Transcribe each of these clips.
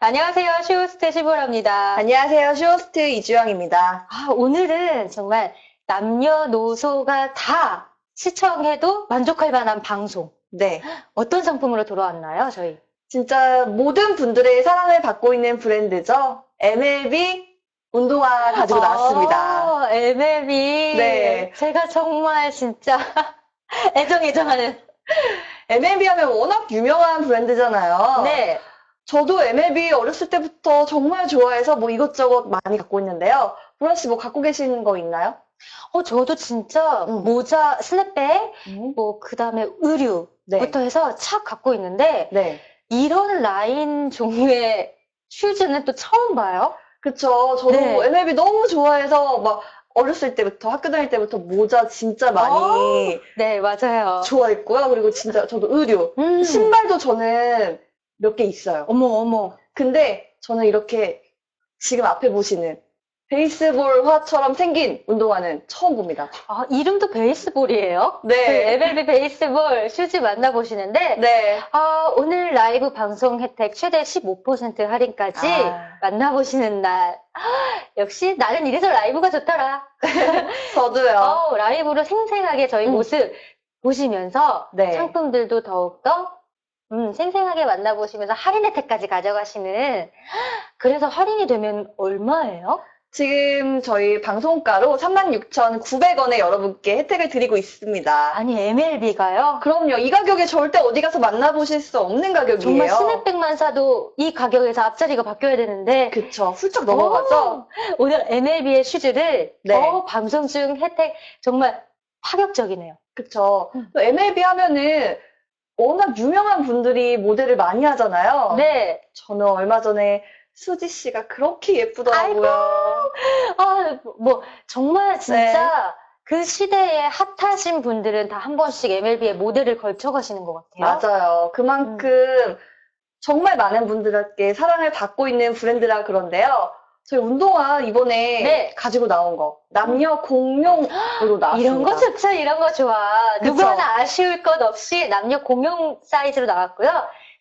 안녕하세요. 슈호스트 시보라입니다. 안녕하세요. 쇼호스트 이주영입니다. 아, 오늘은 정말 남녀노소가 다 시청해도 만족할 만한 방송. 네. 어떤 상품으로 돌아왔나요, 저희? 진짜 모든 분들의 사랑을 받고 있는 브랜드죠. MLB 운동화 가지고 나왔습니다. 아, MLB. 네. 제가 정말 진짜 애정애정하는. MLB 하면 워낙 유명한 브랜드잖아요. 네. 저도 MLB 어렸을 때부터 정말 좋아해서 뭐 이것저것 많이 갖고 있는데요. 보라 씨 뭐 갖고 계시는 거 있나요? 어, 저도 진짜 음. 모자, 스냅백, 뭐, 그 다음에 의류부터 네. 해서 착 갖고 있는데, 네. 이런 라인 종류의 슈즈는 또 처음 봐요. 그쵸. 저도 네. MLB 너무 좋아해서 막 어렸을 때부터 학교 다닐 때부터 모자 진짜 많이 네, 맞아요. 좋아했고요. 그리고 진짜 저도 의류. 음. 신발도 저는 몇 개 있어요. 어머, 어머. 근데 저는 이렇게 지금 앞에 보시는 베이스볼화처럼 생긴 운동화는 처음 봅니다. 아, 이름도 베이스볼이에요? 그 네. MLB 베이스볼 슈즈 만나보시는데, 네. 아, 오늘 라이브 방송 혜택 최대 15% 할인까지 아. 만나보시는 날. 아, 역시 나는 이래서 라이브가 좋더라. 저도요. 어, 라이브로 생생하게 저희 음. 모습 보시면서 네. 상품들도 더욱더 음, 생생하게 만나보시면서 할인 혜택까지 가져가시는. 그래서 할인이 되면 얼마예요? 지금 저희 방송가로 36,900원에 여러분께 혜택을 드리고 있습니다. 아니, MLB가요? 그럼요. 이 가격에 절대 어디 가서 만나보실 수 없는 가격이에요. 정말 스냅백만 사도 이 가격에서 앞자리가 바뀌어야 되는데 그쵸. 훌쩍 넘어가죠? 오, 오늘 MLB의 슈즈를 네. 어, 방송 중 혜택 정말 파격적이네요. 그쵸. 음. 또 MLB 하면은 워낙 유명한 분들이 모델을 많이 하잖아요. 네. 저는 얼마 전에 수지 씨가 그렇게 예쁘더라고요. 아, 뭐 정말 진짜 네. 그 시대에 핫하신 분들은 다 한 번씩 MLB의 모델을 걸쳐 가시는 것 같아요. 맞아요. 그만큼 정말 많은 분들께 사랑을 받고 있는 브랜드라 그런데요. 저희 운동화 이번에 네. 가지고 나온 거 남녀 공용으로 나왔습니다. 이런 거 좋죠, 이런 거 좋아. 그쵸? 누구 하나 아쉬울 것 없이 남녀 공용 사이즈로 나왔고요.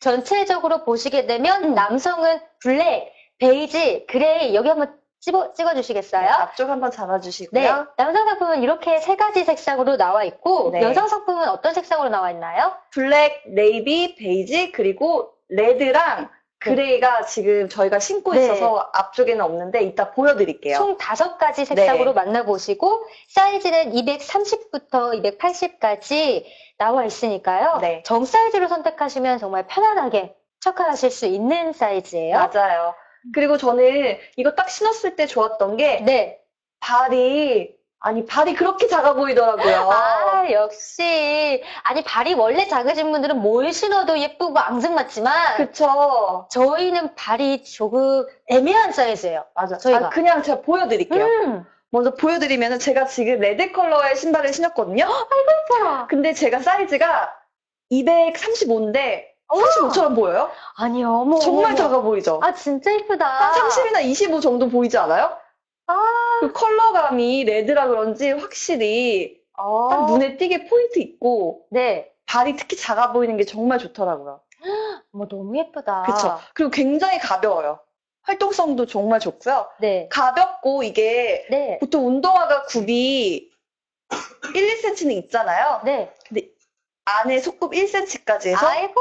전체적으로 보시게 되면 음. 남성은 블랙, 베이지, 그레이 여기 한번 찍어, 찍어주시겠어요? 네, 앞쪽 한번 네, 잡아주시고요. 남성 상품은 이렇게 세 가지 색상으로 나와 있고 네. 여성 상품은 어떤 색상으로 나와 있나요? 블랙, 네이비, 베이지 그리고 레드랑 그레이가 지금 저희가 신고 네. 있어서 앞쪽에는 없는데 이따 보여드릴게요. 총 다섯 가지 색상으로 네. 만나보시고 사이즈는 230부터 280까지 나와 있으니까요. 네. 정 사이즈로 선택하시면 정말 편안하게 착화하실 수 있는 사이즈예요. 맞아요. 그리고 저는 이거 딱 신었을 때 좋았던 게 네. 발이 아니 발이 그렇게 작아 보이더라고요. 아, 역시. 아니, 발이 원래 작으신 분들은 뭘 신어도 예쁘고 앙증맞지만 그쵸. 저희는 발이 조금 애매한 사이즈예요. 맞아. 저희가. 아, 그냥 제가 보여드릴게요. 음. 먼저 보여드리면 제가 지금 레드 컬러의 신발을 신었거든요. 예뻐라. 근데 제가 사이즈가 235인데 35처럼 보여요? 아니, 어머. 정말 어머. 작아 보이죠? 아, 진짜 예쁘다. 한 30이나 25 정도 보이지 않아요? 아. 그 컬러감이 레드라 그런지 확실히 어. 딱 눈에 띄게 포인트 있고 네. 발이 특히 작아 보이는 게 정말 좋더라고요. 어머, 너무 예쁘다. 그쵸. 그리고 굉장히 가벼워요. 활동성도 정말 좋고요. 네. 가볍고 이게 네. 보통 운동화가 굽이 1, 2cm는 있잖아요. 네. 안에 속굽 1cm까지 해서 아이고.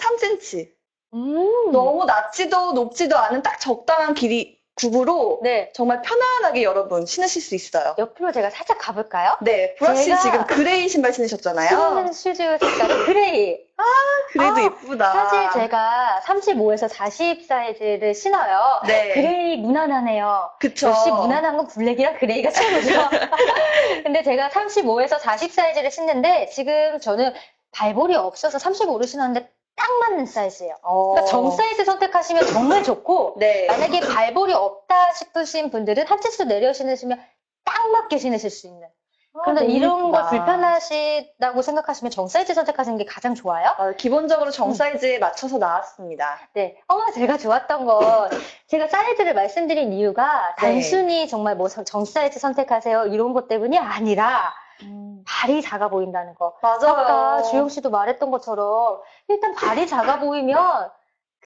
3cm. 음. 너무 낮지도 높지도 않은 딱 적당한 길이 굽으로 네. 정말 편안하게 여러분 신으실 수 있어요. 옆으로 제가 살짝 가볼까요? 네, 보라 씨 제가 지금 그레이 신발 신으셨잖아요. 신는 슈즈 색깔이 그레이. 그래도 아, 예쁘다. 사실 제가 35에서 40 사이즈를 신어요. 네, 그레이 무난하네요. 그쵸. 역시 무난한 건 블랙이랑 그레이가 최고죠. 근데 제가 35에서 40 사이즈를 신는데 지금 저는 발볼이 없어서 35를 신었는데 딱 맞는 사이즈예요. 어. 그러니까 정 사이즈 선택하시면 정말 좋고 네. 만약에 발볼이 없다 싶으신 분들은 한 치수 내려 신으시면 딱 맞게 신으실 수 있는. 그런데 아, 너무 이런 거 예쁘다. 불편하시다고 생각하시면 정 사이즈 선택하시는 게 가장 좋아요. 어, 기본적으로 정 음. 사이즈에 맞춰서 나왔습니다. 네. 어, 제가 좋았던 건 제가 사이즈를 말씀드린 이유가 네. 단순히 정말 뭐 정 사이즈 선택하세요 이런 것 때문이 아니라 발이 작아 보인다는 거. 맞아요. 아까 주영 씨도 말했던 것처럼 일단 발이 작아 보이면